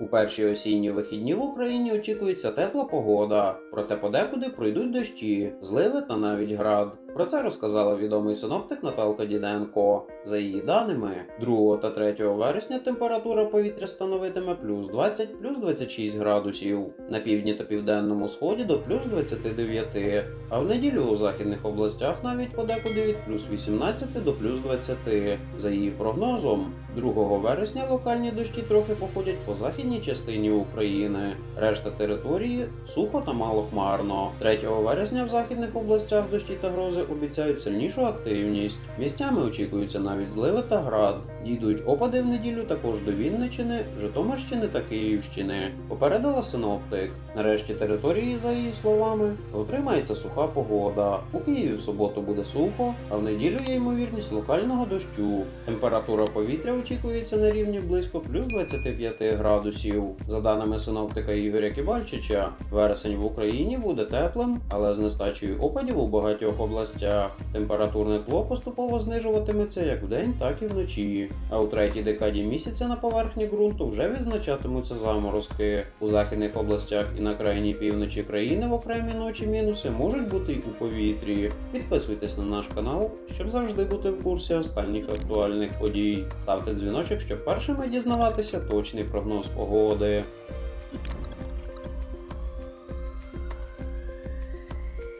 У перші осінні вихідні в Україні очікується тепла погода, проте подекуди пройдуть дощі, зливи та навіть град. Про це розказала відомий синоптик Наталка Діденко. За її даними, 2 та 3 вересня температура повітря становитиме плюс 20 плюс 26 градусів, на півдні та південному сході до плюс 29, а в неділю у західних областях навіть подекуди від плюс 18 до плюс 20. За її прогнозом, 2 вересня локальні дощі трохи походять по західній частині України. Решта території сухо та малохмарно. 3 вересня в західних областях дощі та грози обіцяють сильнішу активність. Місцями очікуються навіть зливи та град. Дійдуть опади в неділю також до Вінничини, Житомирщини та Київщини. Попередила синоптик. Нарешті території, за її словами, отримається суха погода. У Києві в суботу буде сухо, а в неділю є ймовірність локального дощу. Температура повітря очікується на рівні близько плюс 25 градусів. За даними синоптика Ігоря Кібальчича, вересень в Україні буде теплим, але з нестачею опадів у багатьох областях. Температурне тло поступово знижуватиметься як вдень, так і вночі. А у третій декаді місяця на поверхні ґрунту вже відзначатимуться заморозки. У західних областях і на крайній півночі країни в окремі ночі мінуси можуть бути й у повітрі. Підписуйтесь на наш канал, щоб завжди бути в курсі останніх актуальних подій. Ставте дзвіночок, щоб першими дізнаватися точний прогноз погоди.